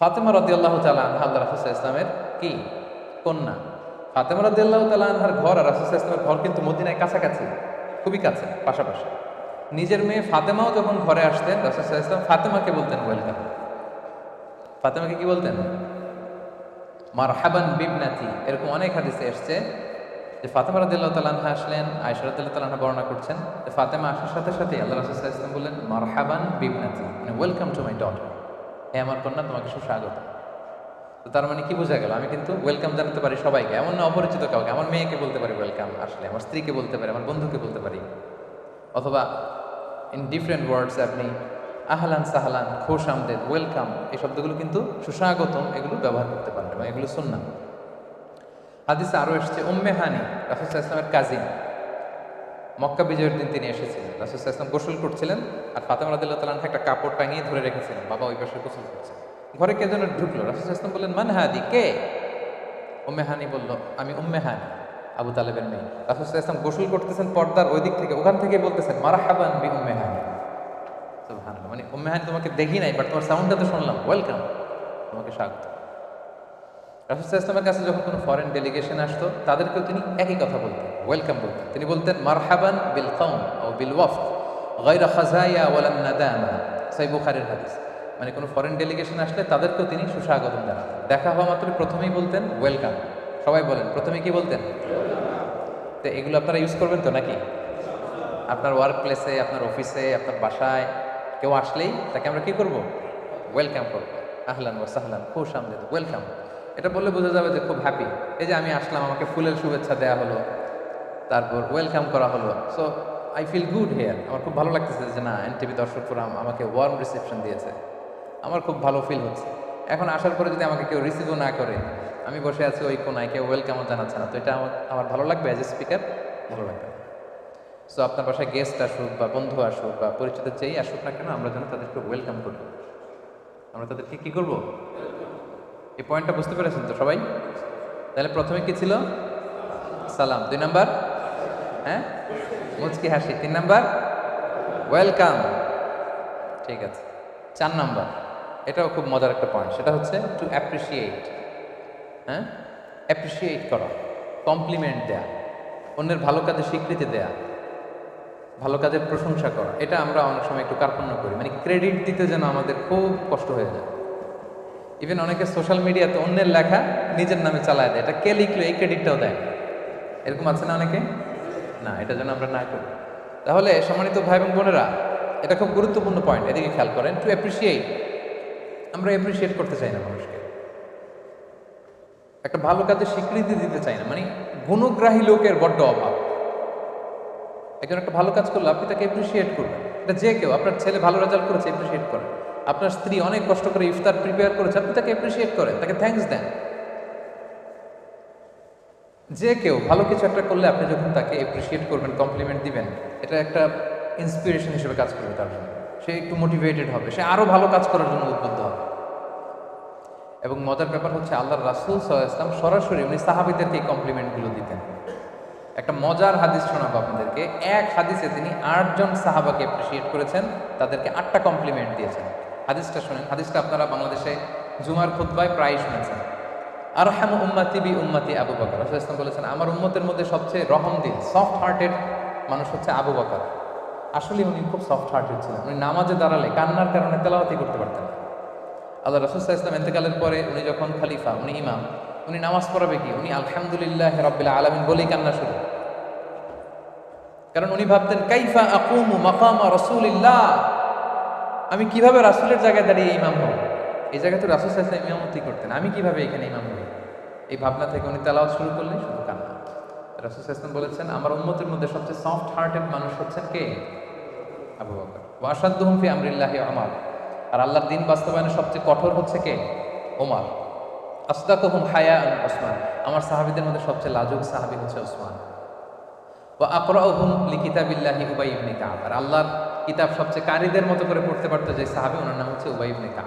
ফাতেমা রদি আল্লাহ তালা আল্লাহ রাসুল ইসলামের কি? কন্যা। ফাতেমা রদি আল্লাহ আনহার ঘর আর রাসুল ইসলামের ঘর কিন্তু মদিনায় কাছাকাছি, খুবই কাছে, পাশাপাশি। নিজের মেয়ে ফাতেমাও যখন ঘরে আসতেন, রাসুল ইসলাম ফাতেমাকে বলতেন, ওয়েলকাম। ফাতেমাকে কি বলতেন? মার হাবান বিবনাথি এরকম অনেক হাদিসে এসছে যে ফাতেমা রাদিল্লাহ তালাহা আসলেন আয়সা রাদিল্লাহ তালাহা বর্ণনা করছেন ফাতেমা আসার সাথে সাথে আল্লাহ রাসুল ইসলাম বললেন মার হাবান বিবনাথি মানে ওয়েলকাম টু মাই ডটার। হে আমার কন্যা তোমাকে সুস্বাগত। তো তার মানে কি বোঝা গেল? আমি কিন্তু ওয়েলকাম জানাতে পারি সবাইকে। এমন না, অপরিচিত কাউকে। আমার মেয়েকে বলতে পারি ওয়েলকাম আসলে, আমার স্ত্রীকে বলতে পারি, আমার বন্ধুকে বলতে পারি। অথবা ইন ডিফারেন্ট ওয়ার্ডস আপনি আহলান সাহলান, খোশ আমদেদ ওয়েলকাম এই শব্দগুলো কিন্তু সুস্বাগতম, এগুলো ব্যবহার করতে পারেন এবং এগুলো শুননা হাদিসে আরও এসছে, উম্মে হানি, রাসুল ইসলামের কাজিন মক্কা বিজয়ের দিন তিনি এসেছিলেন। রাসুল ইসলাম গোসল করছিলেন আর ফাতেমা রাদিল্লাহ তালান একটা কাপড় টাঙিয়ে ধরে রেখেছিলেন। বাবা ওই পাশে গোসল করছে ঘরে কে যেন ঢুকলো। রাসুল ইসলাম বললেন, মান হাদি? কে? উম্মে হানি বলল, আমি উম্মে হানি, আবু তালেবের মেয়ে। রাসুল ইসলাম গোসল করতেছেন পর্দার ওই দিক থেকে। ওখান থেকে বলতেছেন মারা হাবান বি উম্মে হানি। সুবহানাল্লাহ। মানে উম্মে হানি তোমাকে দেখি নাই, বাট তোমার সাউন্ডটা তো শুনলাম। ওয়েলকাম। তোমাকে স্বাগত। রাসুল ইসলামের কাছে যখন কোনো ফরেন ডেলিগেশন আসতো, তাদেরকেও তিনি একই কথা বলতেন ওয়েলকাম বলতেন। তিনি বলতেন, মারহাবান বিল কৌম ও বিল ওয়ফ গৈরা খাজাইয়া ওয়ালান সাই বুখারের হাদিস। মানে কোনো ফরেন ডেলিগেশন আসলে তাদেরকেও তিনি সুস্বাগতম জানাতেন। দেখা হওয়া মাত্র প্রথমেই বলতেন ওয়েলকাম সবাই বলেন, প্রথমে কি বলতেন? তো এগুলো আপনারা ইউজ করবেন তো নাকি? আপনার ওয়ার্ক প্লেসে আপনার অফিসে আপনার বাসায় কেউ আসলেই তাকে আমরা কি করব? ওয়েলকাম করব। আহলান ও সাহলান, খুশ আমদেদ ওয়েলকাম এটা বললে বোঝা যাবে যে খুব হ্যাপি এই যে আমি আসলাম, আমাকে ফুলের শুভেচ্ছা দেওয়া হলো, তারপর ওয়েলকাম করা হলো। So I feel good here আমার খুব ভালো লাগতেছে যে না এনটিভি দর্শক ফোরাম আমাকে ওয়ার্ম রিসেপশন দিয়েছে। আমার খুব ভালো ফিল হচ্ছে। এখন আসার পরে যদি আমাকে কেউ রিসিভও না করে, আমি বসে আছি ওই কোনায়, কেউ ওয়েলকামও জানাচ্ছে না। তো এটা আমার আমার ভালো লাগবে অ্যাজ এ স্পিকার ভালো লাগবে সো আপনার বাসায় গেস্ট আসুক বা বন্ধু আসুক বা পরিচিত যেই আসুক না কেন, আমরা যেন তাদেরকে ওয়েলকাম করি। আমরা তাদেরকে কি করব? এই পয়েন্টটা বুঝতে পেরেছেন তো সবাই? তাহলে প্রথমে কি ছিল? সালাম। দুই নাম্বার? হ্যাঁ? মুচকি হাসি। তিন নাম্বার? ওয়েলকাম। ঠিক আছে। চার নাম্বার। এটাও খুব মজার একটা পয়েন্ট সেটা হচ্ছে টু অ্যাপ্রিসিয়েট হ্যাঁ? অ্যাপ্রিসিয়েট করা। কমপ্লিমেন্ট দেয়া। অন্যের ভালো কাজে স্বীকৃতি দেয়া। ভালো কাজের প্রশংসা করা। এটা আমরা অনেক সময় একটু কার্পণ্য করি। মানে ক্রেডিট দিতে যেন আমাদের খুব কষ্ট হয়ে যায়। ইভেন অনেকে সোশ্যাল মিডিয়াতে অন্যের লেখা নিজের নামে চালায় দেয়। এটা কে লিখলো? এই ক্রেডিটটাও দেয়। এরকম আছে না অনেকে? না, এটা যেন আমরা না করি। তাহলে সম্মানিত ভাই এবং বোনেরা, এটা খুব গুরুত্বপূর্ণ পয়েন্ট এদিকে খেয়াল করেন। টু অ্যাপ্রিসিয়েট আমরা অ্যাপ্রিসিয়েট করতে চাই না মানুষকে। একটা ভালো কাজে স্বীকৃতি দিতে চাই না। মানে গুণগ্রাহী লোকের বড্ড অভাব। একজন একটা ভালো কাজ করলে, আপনি তাকে অ্যাপ্রিসিয়েট করবেন। এটা যে কেউ, আপনার ছেলে ভালো রেজাল্ট করেছে অ্যাপ্রিসিয়েট করেন আপনার স্ত্রী অনেক কষ্ট করে ইফতার প্রিপেয়ার করেছে, আপনি তাকে অ্যাপ্রিসিয়েট করেন, তাকে থ্যাঙ্কস দেন। যে কেউ ভালো কিছু একটা করলে আপনি যখন তাকে অ্যাপ্রিসিয়েট করবেন কমপ্লিমেন্ট দিবেন, এটা একটা ইন্সপিরেশন হিসেবে কাজ করবে তার জন্য। সে একটু মোটিভেটেড হবে, সে আরও ভালো কাজ করার জন্য উদ্বুদ্ধ হবে। এবং মজার ব্যাপার হচ্ছে আল্লাহ রাসুল ইসলাম সরাসরি উনি সাহাবিদেরকে কমপ্লিমেন্টগুলো দিতেন। একটা মজার হাদিস শোনাবো আপনাদেরকে। এক হাদিসে তিনি আটজন সাহাবাকে অ্যাপ্রিসিয়েট করেছেন, তাদেরকে আটটা কমপ্লিমেন্ট দিয়েছেন। হাদিসটা শোনেন। হাদিসটা আপনারা বাংলাদেশে জুমার খুদ্বায় প্রায় শুনেছেন। আর হ্যাম উম্মাতি বি উম্মাতি আবু বকর। রাসুল ইসলাম বলেছেন, আমার উম্মতের মধ্যে সবচেয়ে রহম দিল সফট হার্টেড মানুষ হচ্ছে আবু বকর। আসলে উনি খুব সফট হার্টেড ছিলেন। উনি নামাজে দাঁড়ালে কান্নার কারণে তেলাওয়াতি করতে পারতেন না। আল্লাহ রসুল্লাহ ইসলাম এতেকালের পরে উনি যখন খালিফা, উনি ইমাম, উনি নামাজ পড়াবে কি? উনি আলহামদুলিল্লাহ রব্বিল্লা আলমিন বলেই কান্না শুরু। কারণ উনি ভাবতেন, কাইফা আকুমু মাকামা রসুলিল্লাহ? আমি কীভাবে রাসুলের জায়গায় দাঁড়িয়ে ইমাম হব? এই জায়গায় তো রাসুল সাহেব ইমামতি করতেন। আমি কীভাবে এখানে ইমাম হব? এই ভাবনা থেকে উনি তেলাওয়াত শুরু করলেন, শুধু কান্না। রাসুল ইসলাম বলেছেন, আমার উন্মতের মধ্যে সবচেয়ে সফট হার্টেড মানুষ হচ্ছেন কে? আবু বকর। ওয়াসাদ্দুহুম ফি আমরিল্লাহি আমার আর আল্লাহর দিন বাস্তবায়নে সবচেয়ে কঠোর হচ্ছে কে? ওমার। আসদাকুহুম হায়া ওসমান। আমার সাহাবিদের মধ্যে সবচেয়ে লাজুক সাহাবি হচ্ছে ওসমান। ও আকরাউহুম লিকিতাবিল্লাহি উবাই ইবনে কাব। আর আল্লাহর কিতাব সবচেয়ে কারীদের মতো করে পড়তে পারতো যে সাহাবি, ওনার নাম হচ্ছে উবাই ইবনে কাব।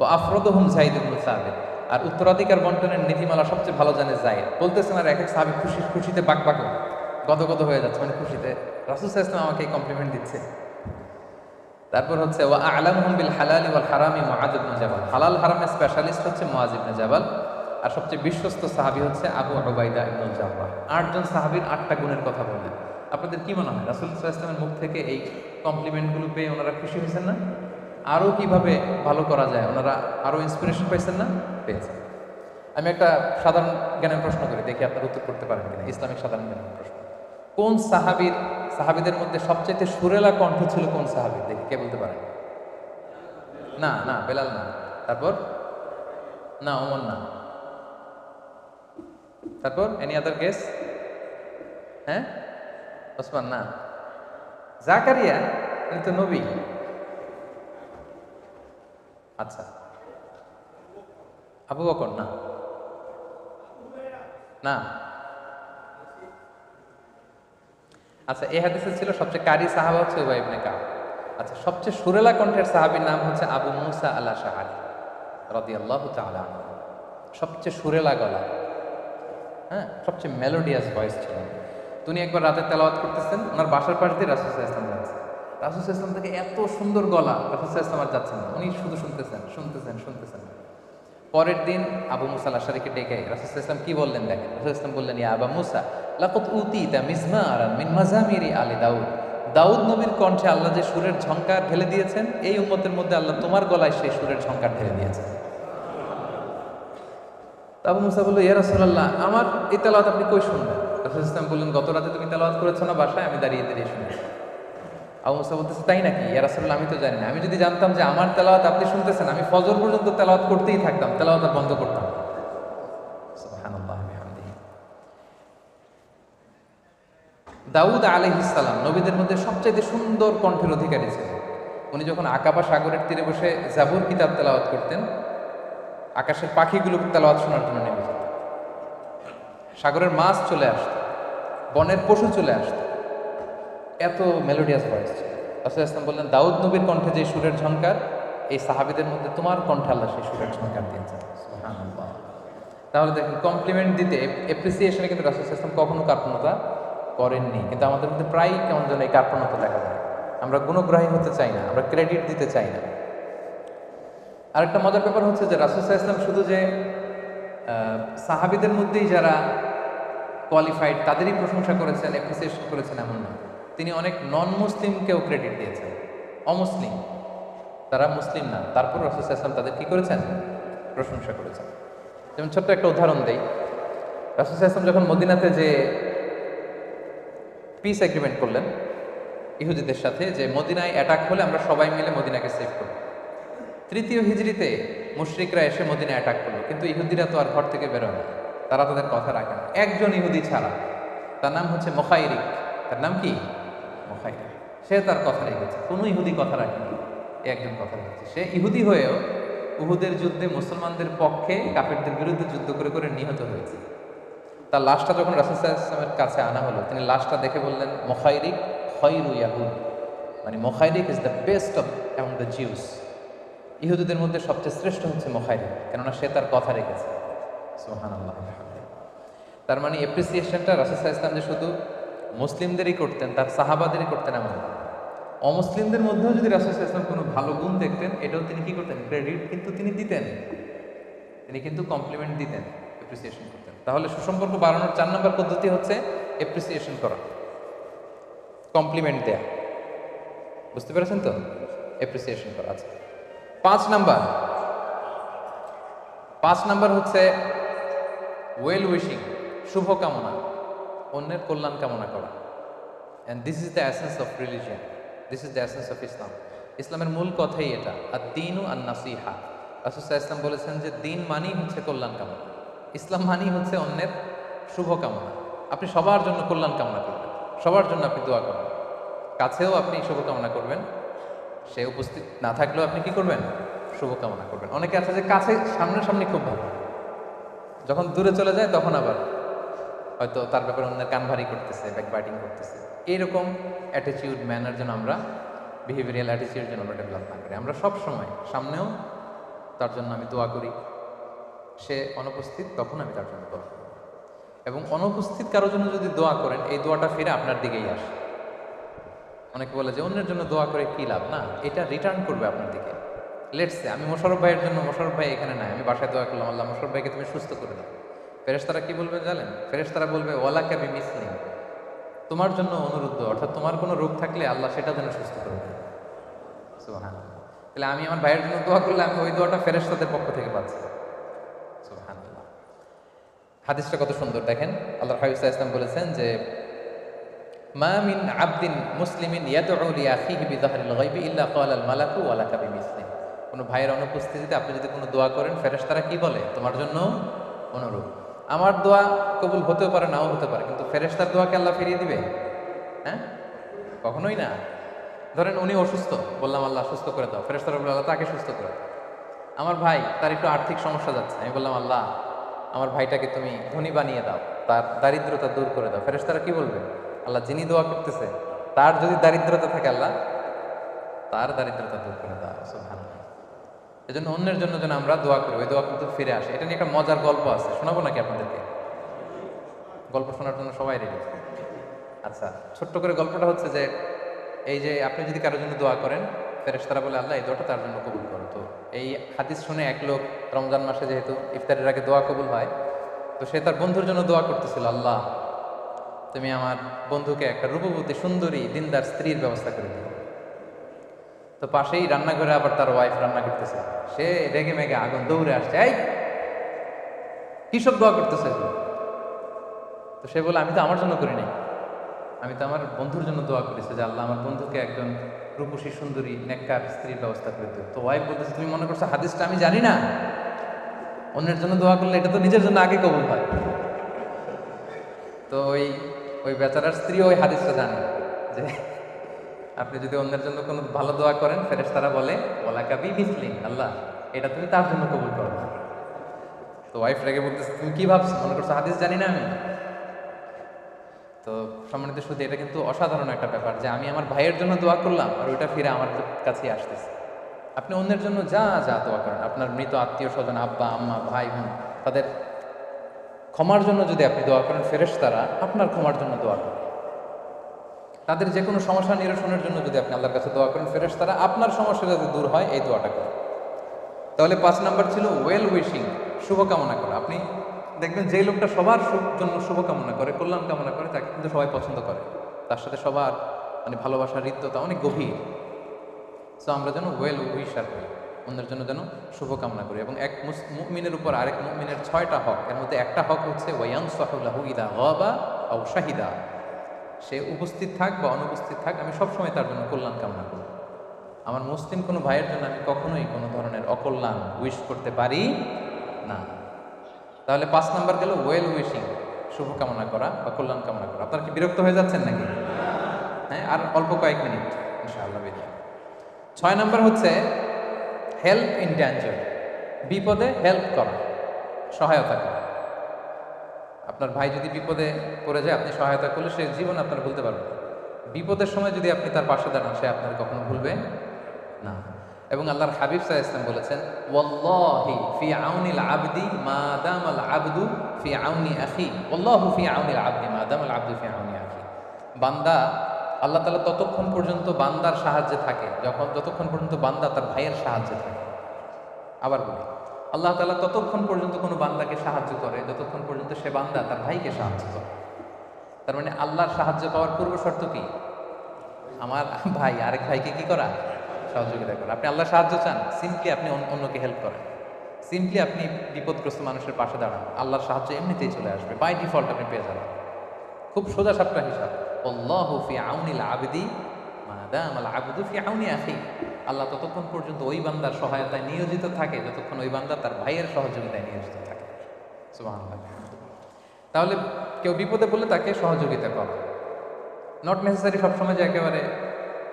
ও আফরদহুম জাইদ ইবনে সাবিত। আর উত্তরাধিকার বন্টনের নীতিমালা সবচেয়ে ভালো জানে জাইদ বলতেছেন, আর এক এক সাহাবি খুশি খুশিতে বাক বাক, গদগদ হয়ে যাচ্ছে। মানে খুশিতে। রাসুল ইসলাম আমাকে কমপ্লিমেন্ট দিচ্ছে। তারপর হচ্ছে, ওয়া আলামহুম বিল হালালি ওয়াল হারামি মুআজ ইবনে জাবাল। হালাল হারামের স্পেশালিস্ট হচ্ছে মুআজ ইবনে জাবাল। আর সবচেয়ে বিশ্বস্ত সাহাবি হচ্ছে আবু উবাইদা ইবনুল জাররাহ আটজন সাহাবীর আটটা গুণের কথা বললেন। আপনাদের কি মনে হয়? রাসুল আলাইহি মুখ থেকে এই কমপ্লিমেন্টগুলো পেয়ে ওনারা খুশি হয়েছেন না? আরও কীভাবে ভালো করা যায়? ওনারা আরও ইন্সপিরেশন পাইছেন না? পেয়েছেন। আমি একটা সাধারণ জ্ঞানের প্রশ্ন করি, দেখি আপনার উত্তর করতে পারেন কিনা। ইসলামিক সাধারণ জ্ঞানের প্রশ্ন। কোন সাহাবীর, সাহাবিদের মধ্যে সবচেয়ে সুরেলা কণ্ঠ ছিল কোন সাহাবীর? দেখি, কে বলতে পারেন না না, বেলাল না। তারপর? না, ওমর না। তারপর? এনি আদার গেস হ্যাঁ? ওসমান, না। জাকারিয়া উনি তো নবী। আচ্ছা। আবু বকর, না। না। আচ্ছা এই হাদিসে ছিল সবচেয়ে কারি সাহাবা হচ্ছে উবাই ইবনে কাব। আচ্ছা সবচেয়ে সুরেলা কণ্ঠের সাহাবীর নাম হচ্ছে আবু মুসা আল্লাহ রাদিয়াল্লাহু তাআলা আনহু। সবচেয়ে সুরেলা গলা। হ্যাঁ সবচেয়ে মেলোডিয়াস ভয়েস ছিল। তিনি একবার রাতে তেলাওয়াত করতেছেন, ওনার বাসার পাশ দিয়ে রাসুল ইসলাম যাচ্ছে। রাসুল ইসলাম থেকে এত সুন্দর গলা রাসুল ইসলাম আর যাচ্ছেন উনি শুধু শুনতেছেন শুনতেছেন শুনতেছেন। পরের দিন আবু মুসা আশারিকে ডেকে রাসুল ইসলাম কি বললেন দেখেন? রাসুল ইসলাম বললেন, ইয়া আবা মুসা লাকত উতি তা মিজমা আর মিন মাজামিরি আলী দাউদ। দাউদ নবীর কণ্ঠে আল্লাহ যে সুরের ঝংকার ঢেলে দিয়েছেন, এই উম্মতের মধ্যে আল্লাহ তোমার গলায় সেই সুরের ঝঙ্কার ঢেলে দিয়েছেন। আবু মুসা বলল, ইয়া রাসূলুল্লাহ, আমার এই তেলাওয়াত আপনি কই শুনবেন রাসূল ইসলাম বললেন, গত রাতে তুমি তেলাওয়াত করেছ না বাসায়? আমি দাঁড়িয়ে দাঁড়িয়ে শুনি। আবু মুসা বলতেছে, তাই নাকি? ইয়া রাসূলুল্লাহ, আমি তো জানি না। আমি যদি জানতাম যে আমার তেলাওয়াত আপনি শুনতেছেন, আমি ফজর পর্যন্ত তেলাওয়াত করতেই থাকতাম, তেলাওয়াত বন্ধ করতাম। দাউদ আলাইহিস সালাম নবীদের মধ্যে সবচেয়ে সুন্দর কণ্ঠের অধিকারী ছিলেন। উনি যখন আকাবা সাগরের তীরে বসে জাবুর কিতাব তেলাওয়াত করতেন, আকাশের পাখিগুলো তেলাওয়াত শোনার জন্য নেমে সাগরের মাছ চলে আসতো। বনের পশু চলে আসতো। এত মেলোডিয়াস ভয়েস ছিল। রাসূল ইসলাম বললেন, দাউদ নবীর কণ্ঠে যে সুরের ঝংকার, এই সাহাবিদের মধ্যে তোমার কণ্ঠে আল্লাহ সেই সুরের ঝংকার দিয়েছেন। তাহলে দেখেন কমপ্লিমেন্ট দিতে এপ্রিসিয়েশনে কিন্তু রাসূল ইসলাম কখনো কার্পণতা করেননি। কিন্তু আমাদের মধ্যে প্রায়ই কেমন যেন এই কার্পণতা দেখা যায়। আমরা গুণগ্রাহী হতে চাই না, আমরা ক্রেডিট দিতে চাই না। আরেকটা মজার ব্যাপার হচ্ছে যে রাসুল ইসলাম শুধু যে সাহাবিদের মধ্যেই যারা কোয়ালিফাইড তাদেরই প্রশংসা করেছেন অ্যাপ্রিসিয়েশন করেছেন এমন না। তিনি অনেক নন মুসলিমকেও ক্রেডিট দিয়েছেন। অমুসলিম। তারা মুসলিম না। তারপর রাসুল ইসলাম তাদের কি করেছেন? প্রশংসা করেছেন। যেমন ছোট্ট একটা উদাহরণ দেই। রাসুল ইসলাম যখন মদিনাতে যে পিস এগ্রিমেন্ট করলেন, ইহুদিদের সাথে, যে মদিনায় অ্যাটাক হলে আমরা সবাই মিলে মদিনাকে সেভ করব। তৃতীয় হিজড়িতে মুশরিকরা এসে মদিনা অ্যাটাক করল। কিন্তু ইহুদিরা তো আর ঘর থেকে বেরোয় না। তারা তাদের কথা রাখে না। একজন ইহুদি ছাড়া। তার নাম হচ্ছে মোখাইরিক। তার নাম কি? মোখাইরিক। সে তার কথা রেখেছে। কোনো ইহুদি কথা রাখেনি। একজন কথা রেখেছে। সে ইহুদি হয়েও উহুদের যুদ্ধে মুসলমানদের পক্ষে কাফেরদের বিরুদ্ধে যুদ্ধ করে করে নিহত হয়েছে। তার লাশটা যখন রাসুলের কাছে আনা হলো, তিনি লাশটা দেখে বললেন, মোখাইরিক খয়রু ইয়াহুদ। মানে মোখাইরিক is the best of among the Jews ইহুদিদের মধ্যে সবচেয়ে শ্রেষ্ঠ হচ্ছে মোখাইরিক। কেননা সে তার কথা রেখেছে। তার মানে এপ্রিসিয়েশনটা রাসুসাহ ইসলাম যে শুধু মুসলিমদেরই করতেন, তার সাহাবাদেরই করতেন এমন অমুসলিমদের মধ্যেও যদি রাসুসাহ ইসলাম কোনো ভালো গুণ দেখতেন, এটাও তিনি কি করতেন? ক্রেডিট কিন্তু তিনি দিতেন। তিনি কিন্তু কমপ্লিমেন্ট দিতেন এপ্রিসিয়েশন করতেন। তাহলে সুসম্পর্ক বাড়ানোর চার নম্বর পদ্ধতি হচ্ছে এপ্রিসিয়েশন করা কমপ্লিমেন্ট দেয়া। বুঝতে পেরেছেন তো? এপ্রিসিয়েশন করা। আচ্ছা পাঁচ নাম্বার। পাঁচ নাম্বার হচ্ছে ওয়েল উইশিং শুভকামনা অন্যের কল্যাণ কামনা করা। And this is the essence of religion this is the essence of Islam ইসলামের মূল কথাই এটা আর দিনু আর নাসিহা রাসুসাহ ইসলাম বলেছেন যে, দিন মানেই হচ্ছে কল্যাণ কামনা। ইসলাম মানেই হচ্ছে অন্যের শুভকামনা আপনি সবার জন্য কল্যাণ কামনা করবেন। সবার জন্য আপনি দোয়া করবেন। কাছেও আপনি শুভকামনা করবেন। সে উপস্থিত না থাকলেও আপনি কি করবেন? শুভকামনা করবেন। অনেকে আছে যে, কাছে সামনাসামনি খুব ভালো। যখন দূরে চলে যায়, তখন আবার হয়তো তার ব্যাপারে অন্যের কান ভারী করতেছে ব্যাক বাইটিং করতেছে। এইরকম অ্যাটিচিউড ম্যানার যেন আমরা বিহেভিয়ারিয়াল অ্যাটিচিউড যেন আমরা ডেভেলপ না করি। আমরা সব সময় সামনেও তার জন্য আমি দোয়া করি। সে অনুপস্থিত, তখন আমি তার জন্য দোয়া করি। এবং অনুপস্থিত কারও জন্য যদি দোয়া করেন, এই দোয়াটা ফিরে আপনার দিকেই আসে। অনেকে বলে যে, অন্যের জন্য দোয়া করে কি লাভ? না, এটা রিটার্ন করবে আপনার দিকে। লেটসে আমি মোশারফ ভাইয়ের জন্য মোশারফ ভাই এখানে নাই, আমি বাসায় দোয়া করলাম, আল্লাহ মোশারফ ভাইকে তুমি সুস্থ করে দাও। ফেরেশতারা কি বলবে জানেন? ফেরেশতারা বলবে, ওয়ালা কাবি মিসলিম তোমার জন্য অনুরুদ্ধ অর্থাৎ তোমার কোনো রোগ থাকলে আল্লাহ সেটা যেন সুস্থ করে দেয়। সুবহানাল্লাহ। তাহলে আমি আমার ভাইয়ের জন্য দোয়া করলে আমি ওই দোয়াটা ফেরেশতাদের পক্ষ থেকে পাচ্ছি। হাদিসটা কত সুন্দর, দেখেন। আল্লাহ হাবিব ইসলাম বলেছেন যে, মা মিন আবদিন মুসলিমিন ইয়াদউ লিআখিহি বিযাহরিল গায়বি ইল্লা ক্বালা মালাকু ওয়া লাকা বিমিসলিম কোনো ভাইয়ের অনুপস্থিতিতে আপনি যদি কোনো দোয়া করেন ফেরেস তারা কি বলে? তোমার জন্য অনুরূপ আমার দোয়া কবুল হতেও পারে, নাও হতে পারে, কিন্তু ফেরেশতার দোয়াকে আল্লাহ ফিরিয়ে দিবে? হ্যাঁ? কখনোই না। ধরেন উনি অসুস্থ, বললাম আল্লাহ সুস্থ করে দাও। ফেরেশতারা বলল, আল্লাহ তাকে সুস্থ করে দাও। আমার ভাই, তার একটু আর্থিক সমস্যা যাচ্ছে। আমি বললাম, আল্লাহ, আমার ভাইটাকে তুমি ধনী বানিয়ে দাও, তার দারিদ্রতা দূর করে দাও। ফেরেশতারা কি বলবে? আল্লাহ যিনি দোয়া করতেছে, তার যদি দারিদ্রতা থাকে আল্লাহ, তার দারিদ্রতা দূর করে দাও, সুবহানাল্লাহ। এই জন্য অন্যের জন্য যেন আমরা দোয়া করি, ওই দোয়া কিন্তু ফিরে আসে। এটা নিয়ে একটা মজার গল্প আছে, শোনাবো নাকি আপনাদেরকে? গল্প শোনার জন্য সবাই রেডি আচ্ছা ছোট্ট করে গল্পটা হচ্ছে যে, এই যে আপনি যদি কারোর জন্য দোয়া করেন, ফেরেশতারা বলে, আল্লাহ, এই দোয়াটা তার জন্য কবুল করো। তো এই হাদিস শুনে এক লোক রমজান মাসে যেহেতু ইফতারের আগে দোয়া কবুল হয়, তো সে তার বন্ধুর জন্য দোয়া করতেছিল, আল্লাহ, তুমি আমার বন্ধুকে একটা রূপবতী, সুন্দরী, দিনদার স্ত্রীর ব্যবস্থা করে দিও। তো পাশেই রান্নাঘরে আবার তার ওয়াইফ রান্না করতেছে। সে রেগে মেগে আগুন দৌড়ে আসছে, এই কিসব দোয়া করতেছে তো সে বলে, আমি তো আমার জন্য করি নাই। আমি তো আমার বন্ধুর জন্য দোয়া করেছি যে আল্লাহ আমার বন্ধুকে একজন রূপসী, সুন্দরী, নেককার স্ত্রীর ব্যবস্থা করে দিও তো ওয়াইফ বলতেছে, তুমি মনে করছ হাদিসটা আমি জানি না? অন্যের জন্য দোয়া করলে এটা তো নিজের জন্য আগে কবুল হয়। তো ওই ওই বেচারার স্ত্রী ওই হাদিসটা জানে যে আপনি যদি অন্যের জন্য কোনো ভালো দোয়া করেন ফেরেশ তারা বলে ওলা কাবি মিসলিম আল্লাহ, এটা তুমি তার জন্য কবুল করো। তো ওয়াইফ রেগে বলতেছে, তুমি কি ভাবছ? মনে করছ হাদিস জানি না আমি? তো সম্মানিত শুধু এটা কিন্তু অসাধারণ একটা ব্যাপার যে আমি আমার ভাইয়ের জন্য দোয়া করলাম আর ওইটা ফিরে আমার কাছেই আসতেছে। আপনি অন্যের জন্য যা যা দোয়া করেন, আপনার মৃত আত্মীয় স্বজন আব্বা, আম্মা, ভাই, বোন, তাদের ক্ষমার জন্য যদি আপনি দোয়া করেন ফেরেশ তারা আপনার ক্ষমার জন্য দোয়া করেন তাদের যে কোনো সমস্যা নিরসনের জন্য যদি আপনি আল্লাহর কাছে দোয়া করেন ফেরেশ তারা আপনার সমস্যা যাতে দূর হয়, এই দোয়াটা করেন। তাহলে পাঁচ নাম্বার ছিল ওয়েল উইশিং শুভকামনা করা। আপনি দেখবেন যে লোকটা সবার জন্য শুভকামনা করে, কল্যাণ কামনা করে, তাকে কিন্তু সবাই পছন্দ করে। তার সাথে সবার মানে ভালোবাসার হৃদ্যতা অনেক গভীর। সো আমরা যেন ওয়েল উইশার হই অন্যের জন্য যেন শুভকামনা করি। এবং এক মুমিনের উপর আরেক মুমিনের ছয়টা হক, এর মধ্যে একটা হক হচ্ছে ওয়ান সাহুল্লাহু ইদা গবা আও শাহিদা। সে উপস্থিত থাক বা অনুপস্থিত থাক, আমি সবসময় তার জন্য কল্যাণ কামনা করি। আমার মুসলিম কোনো ভাইয়ের জন্য আমি কখনোই কোনো ধরনের অকল্যাণ উইশ করতে পারি না। তাহলে পাঁচ নাম্বার গেল ওয়েল উইশিং শুভকামনা করা বা কল্যাণ কামনা করা। আপনার কি বিরক্ত হয়ে যাচ্ছেন নাকি? হ্যাঁ আর অল্প কয়েক মিনিট, ইনশাআল্লাহ, বিদায়। ছয় নাম্বার হচ্ছে হেল্প ইন ড্যাঞ্জার বিপদে হেল্প করা, সহায়তা করা। আপনার ভাই যদি বিপদে পড়ে যায়, আপনি সহায়তা করলে সে জীবন আপনার ভুলতে পারবে বিপদের সময় যদি আপনি তার পাশে দাঁড়ান, সে আপনার কখনো ভুলবে না। এবং আল্লাহর হাবিব সাহা ইসলাম বলেছেন, ওয়াল্লাহি ফি আউনিল আবদি মা দামাল আবদু ফি আউনি আখি। ওয়াল্লাহু ফি আউনিল আবদি মা দামাল আবদু ফি আউনি আখি। বান্দা, আল্লাহ তাআলা ততক্ষণ পর্যন্ত বান্দার সাহায্যে থাকে, যখন, যতক্ষণ পর্যন্ত বান্দা তার ভাইয়ের সাহায্যে থাকে। আবার বলি আল্লাহ তালা ততক্ষণ পর্যন্ত কোনো বান্দাকে সাহায্য করে, যতক্ষণ পর্যন্ত সে বান্দা তার ভাইকে সাহায্য করে। তার মানে আল্লাহর সাহায্য পাওয়ার পূর্ব শর্ত কি? আমার ভাই, আরেক ভাইকে কি করা? সহযোগিতা করা। আপনি আল্লাহ সাহায্য চান সিম্পলি আপনি অন্য- অন্যকে হেল্প করেন। সিম্পলি আপনি বিপদগ্রস্ত মানুষের পাশে দাঁড়ান। আল্লাহর সাহায্য এমনিতেই চলে আসবে বাই ডিফল্ট আপনি পেয়ে যাবেন। খুব সোজা সাপটা হিসাব। আউনিল আবদি মা দামাল আবদু ফি আউনি আখি। আল্লাহ ততক্ষণ পর্যন্ত ওই বান্দার সহায়তায় নিয়োজিত থাকে, যতক্ষণ ওই বান্দা তার ভাইয়ের সহযোগিতায় নিয়োজিত থাকে। তাহলে কেউ বিপদে পড়লে তাকে সহযোগিতা করা। নট নেসেসারি সবসময় যে একেবারে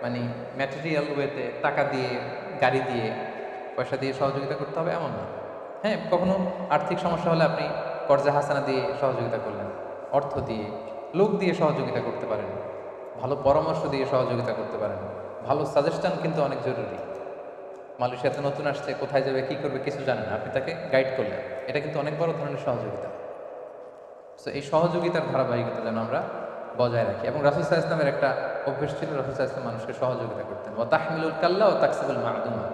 মানে ম্যাটেরিয়াল ওয়েতে টাকা দিয়ে, গাড়ি দিয়ে, পয়সা দিয়ে সহযোগিতা করতে হবে এমন না। হ্যাঁ কখনো আর্থিক সমস্যা হলে আপনি কর্জা হাসানা দিয়ে সহযোগিতা করলেন, অর্থ দিয়ে লোক দিয়ে সহযোগিতা করতে পারেন। ভালো পরামর্শ দিয়ে সহযোগিতা করতে পারেন। ভালো সাজেশন কিন্তু অনেক জরুরি। মালয়েশিয়াতে নতুন আসছে, কোথায় যাবে, কি করবে, কিছু জানে না। আপনি তাকে গাইড করলেন। এটা কিন্তু অনেক বড় ধরনের সহযোগিতা। তো এই সহযোগিতার ধারাবাহিকতা যেন আমরা বজায় রাখি। এবং রাসুসাহ ইসলামের একটা অভ্যেস ছিল রাসুসাহ ইসলাম মানুষকে সহযোগিতা করতেন। ও তাহমিলুল কাল্লা ও তাকসিবুল মাহদুমা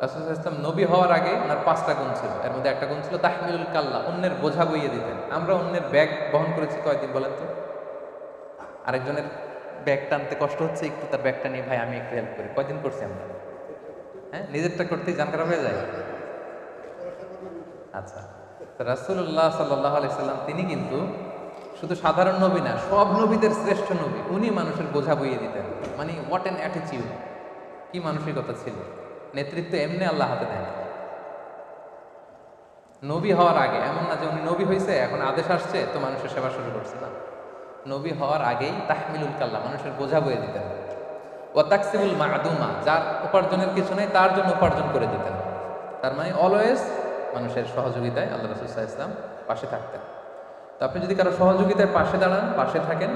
রাসুসাহ ইসলাম নবী হওয়ার আগে ওনার পাঁচটা গুণ ছিল। এর মধ্যে একটা গুণ ছিল তাহমিলুল কাল্লা, অন্যের বোঝা বইয়ে দিতেন। আমরা অন্যের ব্যাগ বহন করেছি কয়দিন বলেন তো? আরেকজনের ব্যাগ টানতে কষ্ট হচ্ছে, একটু তার ব্যাগটা নিয়ে, ভাই, আমি একটু হেল্প করি। কয়দিন করছি আমরা? হ্যাঁ নিজেরটা করতেই জান খারাপ হয়ে যায়। আচ্ছা তো রাসূলুল্লাহ সাল্লাহ সাল্লাম, তিনি কিন্তু শুধু সাধারণ নবী না, সব নবীদের শ্রেষ্ঠ নবী, উনি মানুষের বোঝা বইয়ে দিতেন। মানে হোয়াট অ্যান অ্যাটিটিউড কি মানসিকতা ছিল? নেতৃত্ব এমনি আল্লাহ হাতে দেন নবী হওয়ার আগে এমন না যে উনি নবী হয়েছে এখন আদেশ আসছে, তো মানুষের সেবা শুরু করছে না। নবী হওয়ার আগেই তাহমিলুল কাল্লা, মানুষের বোঝা বয়ে দিতেন। ও তাকসিবুল মাদুমা, যার উপার্জনের কিছু নেই, তার জন্য উপার্জন করে দিতেন। তার মানে অলওয়েজ মানুষের সহযোগিতায় আল্লাহ রসুল্লাহ ইসলাম পাশে থাকতেন। তো আপনি যদি কারও সহযোগিতায় পাশে দাঁড়ান, পাশে থাকেন,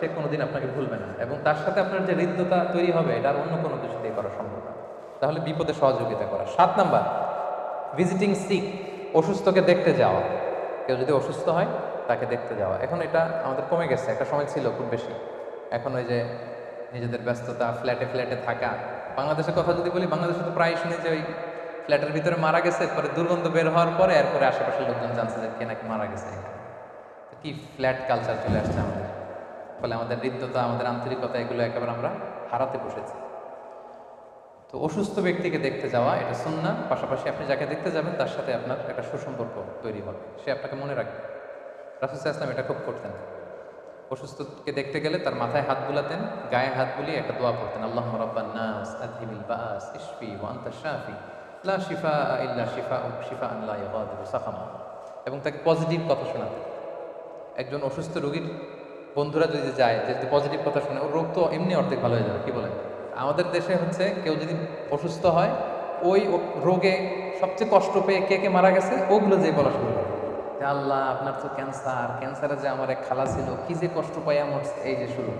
সে কোনোদিন আপনাকে ভুলবে না এবং তার সাথে আপনার যে হৃদ্যতা তৈরি হবে, এটা আর অন্য কোনো কিছু দিয়ে করা সম্ভব না। তাহলে বিপদে সহযোগিতা করা। সাত নাম্বার ভিজিটিং সিক অসুস্থকে দেখতে যাওয়া। কেউ যদি অসুস্থ হয় তাকে দেখতে যাওয়া। এখন এটা আমাদের কমে গেছে, একটা সময় ছিল খুব বেশি। এখন ওই যে নিজেদের ব্যস্ততা ফ্ল্যাটে ফ্ল্যাটে থাকা। বাংলাদেশের কথা যদি বলি, বাংলাদেশে তো প্রায় শুনি যে ওই ফ্ল্যাটের ভিতরে মারা গেছে, পরে দুর্গন্ধ বের হওয়ার পরে এরপরে আশেপাশের লোকজন জানছে যে কে নাকি মারা গেছে কি ফ্ল্যাট কালচার চলে আসছে আমাদের। ফলে আমাদের হৃদ্যতা, আমাদের আন্তরিকতা, এগুলো একেবারে আমরা হারাতে বসেছি। তো অসুস্থ ব্যক্তিকে দেখতে যাওয়া, এটা সুন্না পাশাপাশি আপনি যাকে দেখতে যাবেন, তার সাথে আপনার একটা সুসম্পর্ক তৈরি হবে। সে আপনাকে মনে রাখবে। ইসলাম এটা খুব করতেন। অসুস্থকে দেখতে গেলে তার মাথায় হাত বুলাতেন, গায়ে হাত বুলিয়ে একটা দোয়া পড়তেন আল্লাহ রব্বান শাফি, লা ইল্লা শিফা শিফা এবং তাকে পজিটিভ কথা শোনাতেন। একজন অসুস্থ রোগীর বন্ধুরা যদি যায়, যে পজিটিভ কথা শুনে, ওর রোগ তো এমনি অর্ধেক ভালো হয়ে যাবে, কি বলেন? আমাদের দেশে হচ্ছে কেউ যদি অসুস্থ হয়, ওই রোগে সবচেয়ে কষ্ট পেয়ে কে কে মারা গেছে, ওগুলো যে বলা শুরু করে। আল্লাহ, আপনার তো ক্যান্সার ক্যান্সারে যে আমার এক খালা ছিল, কি যে কষ্ট পাইয়া মরছে এই যে শুরু।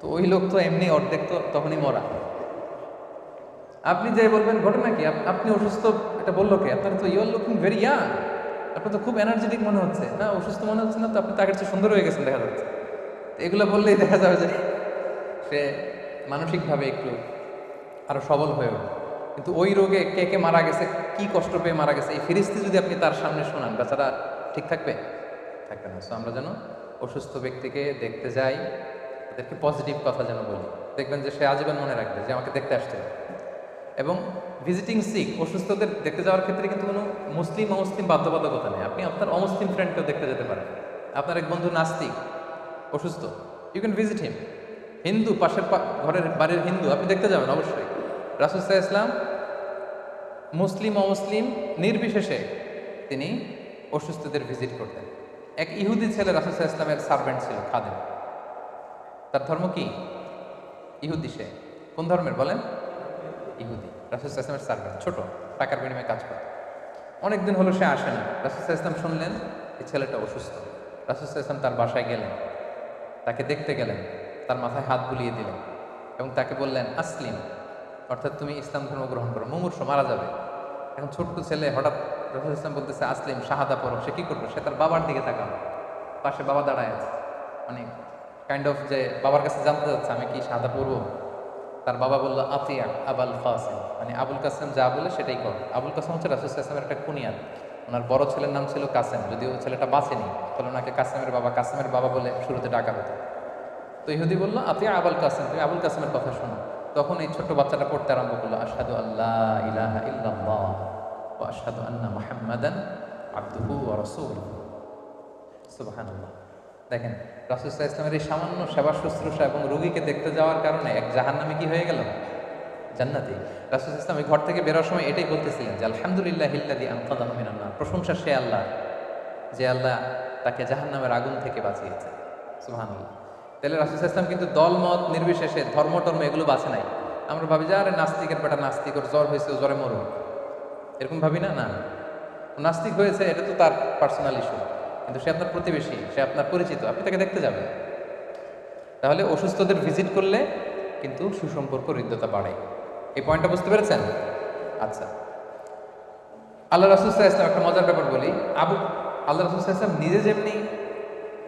তো ওই লোক তো এমনি অর্ধেক তো তখনই মরা। আপনি যাই বলবেন, ঘটনা কি? আপনি অসুস্থ, এটা বলল কে? আপনার তো you are looking very young আপনার তো খুব এনার্জেটিক মনে হচ্ছে। না, অসুস্থ মনে হচ্ছে না, তো আপনি তাকে সুন্দর হয়ে গেছেন, দেখা যাচ্ছে। তো এগুলো বললেই দেখা যাবে যে সে মানসিকভাবে একটু আরও সবল হয়ে উঠবে কিন্তু ওই রোগে কে কে মারা গেছে, কি কষ্ট পেয়ে মারা গেছে, এই ফিরিস্তি যদি আপনি তার সামনে শোনান, বেচারা ঠিক থাকবে? থাকবে না। সো আমরা যেন অসুস্থ ব্যক্তিকে দেখতে যাই, তাদেরকে পজিটিভ কথা যেন বলি। দেখবেন যে সে আজীবন মনে রাখবে যে আমাকে দেখতে আসছে এবং ভিজিটিং সিক অসুস্থদের দেখতে যাওয়ার ক্ষেত্রে কিন্তু কোনো মুসলিম অমুসলিম বাধ্যবাধকতা নেই। আপনি আপনার অমুসলিম ফ্রেন্ডকেও দেখতে যেতে পারেন। আপনার এক বন্ধু নাস্তিক, অসুস্থ you can visit him Hindu, পাশের ঘরের বাড়ির হিন্দু, আপনি দেখতে যাবেন অবশ্যই। রাসুল সাহা ইসলাম মুসলিম অমুসলিম নির্বিশেষে তিনি অসুস্থদের ভিজিট করতেন। এক ইহুদি ছেলে রাসুল সাহা ইসলামের সার্ভেন্ট ছিল, খাদেম। তার ধর্ম কি? ইহুদি সে। কোন ধর্মের বলেন? ইহুদি। রাসুল ইসলামের সার্ভেন্ট ছোট, টাকার বিনিময়ে কাজ করত অনেকদিন হলো সে আসে না। রাসুল ইসলাম শুনলেন, এই ছেলেটা অসুস্থ। রাসুল ইসলাম তার বাসায় গেলেন। তাকে দেখতে গেলেন। তার মাথায় হাত বুলিয়ে দিলেন এবং তাকে বললেন, আসলিম। অর্থাৎ তুমি ইসলাম ধর্ম গ্রহণ করো, মুমূর্ষ, মারা যাবে। এখন ছোট্ট ছেলে হঠাৎ রসুল ইসলাম বলতেছে, আসলিম, শাহাদা পড়ো সে কি করবে? সে তার বাবার দিকে তাকানো পাশে বাবা দাঁড়ায় আছে। মানে কাইন্ড অফ যে বাবার কাছে জানতে যাচ্ছে আমি কি শাহাদা পড়ব তার বাবা বলল, আতিয়া আবাল কাসেম। মানে আবুল কাসেম যা বলে সেটাই কর। আবুল কাসেম হচ্ছে রাসুল ইসলামের একটা কুনিয়াত। ওনার বড় ছেলের নাম ছিল কাসেম। যদিও ছেলেটা বাঁচেনি, তাহলে ওনাকে কাসেমের বাবা কাসেমের বাবা বলে শুরুতে ডাকা হতো। তো ইহুদি বলল, আতিয়া আবুল কাসেম, তুমি আবুল কাসেমের কথা শোনো। তখন এই ছোট্ট বাচ্চাটা পড়তে আরম্ভ করল আসাদু আল্লাহ ইলাহা ইল্লাল্লাহ ও আশহাদু আন্না মুহাম্মাদান আবদুহু ওয়া রাসূলুহু। সুবহানাল্লাহ। দেখেন রাসুল্লাহ ইসলামের এই সামান্য সেবা শুশ্রূষা এবং রোগীকে দেখতে যাওয়ার কারণে এক জাহান্নামে কি হয়ে গেল? জান্নাতি। রাসুল ইসলাম এই ঘর থেকে বেরোর সময় এটাই বলতেছিলেন যে, আলহামদুলিল্লাহ হিল্লাদি আনকাদাহু মিনান নার। প্রশংসা সে আল্লাহ, যে আল্লাহ তাকে জাহান্নামের আগুন থেকে বাঁচিয়েছে। সুবহানাল্লাহ। তাহলে রাসুল ইসলাম কিন্তু দলমত, নির্বিশেষে ধর্ম টর্ম এগুলো বাঁচে নাই। আমরা ভাবি যে, আরে, নাস্তিকের বেটা নাস্তিক, ওর জ্বর হয়েছে জ্বরে মরুন এরকম ভাবি না? না। নাস্তিক হয়েছে, এটা তো তার পার্সোনাল ইস্যু কিন্তু সে আপনার প্রতিবেশী, সে আপনার পরিচিত, আপনি তাকে দেখতে যাবেন। তাহলে অসুস্থদের ভিজিট করলে কিন্তু সুসম্পর্ক, হৃদ্যতা বাড়ে। এই পয়েন্টটা বুঝতে পেরেছেন? আচ্ছা। আল্লাহ রাসুল ইসলাম একটা মজার ব্যাপার বলি। আবু আল্লাহ রাসুল ইসলাম নিজে যেমনি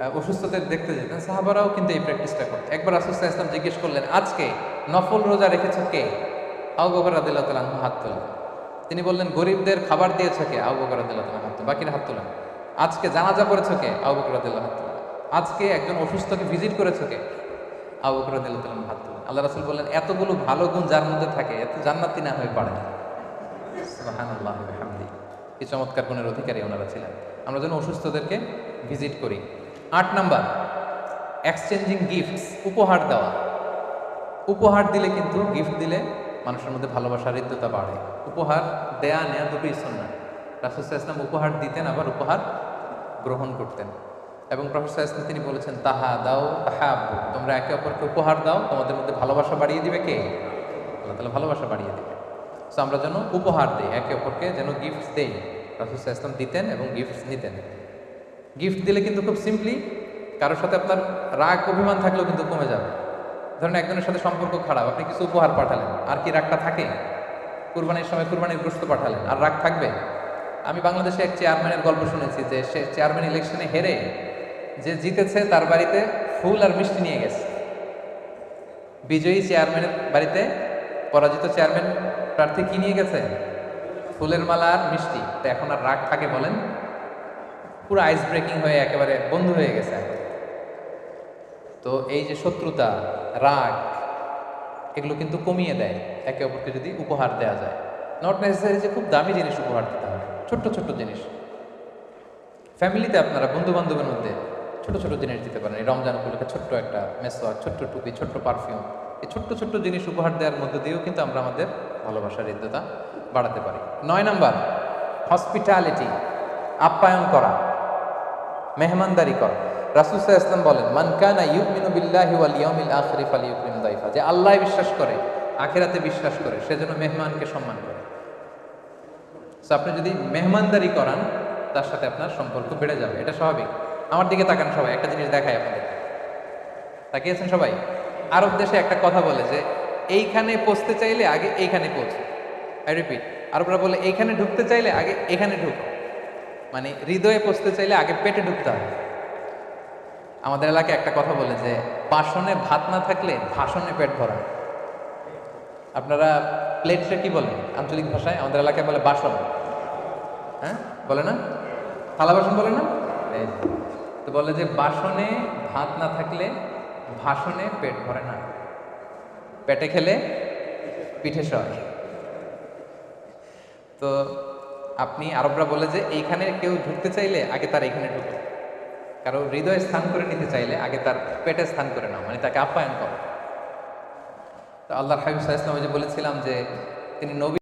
অসুস্থদের দেখতে যেতেন। সাহাবারাও কিন্তু এই প্র্যাকটিসটা করতেন। একবার রাসুসাহ ইসলাম জিজ্ঞেস করলেন, আজকে নফল রোজা রেখেছে কে? আউ বকর রাদিল্লাহ তালাহ হাত তোলেন। তিনি বললেন, গরিবদের খাবার দিয়েছে কে? আউ বকর রাদিল্লাহ তালাহ হাত বাকিরা হাত তোলেন। আজকে জানাজা পড়েছ কে? আউ বকর হাত তোলেন। আজকে একজন অসুস্থকে ভিজিট করেছে কে? আউ বকর রাদিল্লাহ তালাহ হাত তোলেন। আল্লাহ রাসুল বললেন, এতগুলো ভালো গুণ যার মধ্যে থাকে, এত জান্নাতি না হয়ে পারে। কি চমৎকার গুণের অধিকারী ওনারা ছিলেন। আমরা যেন অসুস্থদেরকে ভিজিট করি। আট নাম্বার এক্সচেঞ্জিং গিফটস উপহার দেওয়া। উপহার দিলে কিন্তু গিফট দিলে মানুষের মধ্যে ভালোবাসার হৃদ্যতা বাড়ে। উপহার দেয়া নেয়া দুটোই সন্না রাসুসাহ ইসলাম উপহার দিতেন, আবার উপহার গ্রহণ করতেন। এবং প্রফেসর ইসলাম তিনি বলেছেন, তাহা দাও, তাহা তোমরা একে অপরকে উপহার দাও, তোমাদের মধ্যে ভালোবাসা বাড়িয়ে দিবে কে? আল্লাহ তালা ভালোবাসা বাড়িয়ে দিবে। সো আমরা যেন উপহার দিই, একে অপরকে যেন গিফটস দেই। রাসুসাহ ইসলাম দিতেন এবং গিফটস নিতেন। গিফট দিলে কিন্তু খুব সিম্পলি কারোর সাথে আপনার রাগ, অভিমান থাকলেও কিন্তু কমে যাবে। ধরেন একজনের সাথে সম্পর্ক খারাপ, আপনি কিছু উপহার পাঠালেন, আর কি রাগটা থাকে? কুরবানির সময় কুরবানির গ্রস্ত পাঠালেন, আর রাগ থাকবে? আমি বাংলাদেশে এক চেয়ারম্যানের গল্প শুনেছি যে সে চেয়ারম্যান ইলেকশনে হেরে যে জিতেছে তার বাড়িতে ফুল আর মিষ্টি নিয়ে গেছে। বিজয়ী চেয়ারম্যানের বাড়িতে পরাজিত চেয়ারম্যান প্রার্থী কি নিয়ে গেছে? ফুলের মালা আর মিষ্টি। তো এখন আর রাগ থাকে বলেন? পুরো আইস ব্রেকিং হয়ে একেবারে বন্ধু হয়ে গেছে তো এই যে শত্রুতা, রাগ, এগুলো কিন্তু কমিয়ে দেয়, একে অপরকে যদি উপহার দেওয়া যায়। নট নেসেসারি যে খুব দামি জিনিস উপহার দিতে হবে ছোট্ট ছোট্ট জিনিস। ফ্যামিলিতে আপনারা বন্ধু বান্ধবের মধ্যে ছোট ছোট জিনিস দিতে পারেন। এই রমজান উপলক্ষে ছোট্ট একটা মেসোয়াক ছোট্ট টুপি, ছোট্ট পারফিউম এই ছোট্ট ছোট্ট জিনিস উপহার দেওয়ার মধ্যে দিয়েও কিন্তু আমরা আমাদের ভালোবাসার হৃদ্যতা বাড়াতে পারি। নয় নাম্বার হসপিটালিটি আপ্যায়ন করা। মেহমানদারি করা। রাসুসাহ ইসলাম বলেন, মান কানা ইউমিনু বিল্লাহি ওয়াল ইয়াউমিল আখিরি ফালিয়ুকরিম দাইফা। যে আল্লাহ বিশ্বাস করে, আখিরাতে বিশ্বাস করে সেজন্য মেহমানকে সম্মান করে। আপনি যদি মেহমানদারি করান, তার সাথে আপনার সম্পর্ক বেড়ে যাবে। এটা স্বাভাবিক। আমার দিকে তাকান সবাই, একটা জিনিস দেখায় আপনাদের। তাকিয়েছেন সবাই? আরব দেশে একটা কথা বলে যে, এইখানে পৌঁছতে চাইলে আগে এইখানে পৌঁছো। আই রিপিট আরবরা বলে, এইখানে ঢুকতে চাইলে আগে এখানে ঢুকো। মানে হৃদয়ে পৌঁছতে চাইলে আগে পেটে ঢুকতে হবে। আমাদের এলাকায় একটা কথা বলে যে, বাসনে ভাত না থাকলে ভাষণে পেট ভরা। আপনারা প্লেটটা কি বলে আঞ্চলিক ভাষায়? আমাদের এলাকায় বলে বাসন। হ্যাঁ? বলে না? থালা বাসন বলে না? তো বলে যে, বাসনে ভাত না থাকলে ভাষণে পেট ভরে না। পেটে খেলে পিঠে সয়। তো আপনি আরবরা বলে যে, এইখানে কেউ ঢুকতে চাইলে আগে তার এখানে ঢুকো। কারও হৃদয় স্থান করে নিতে চাইলে আগে তার পেটে স্থান করে নাও মানে তাকে আপ্যায়ন করো। তো আল্লাহ হাবিব ইসলাম যে বলেছিলাম যে, তিনি নবী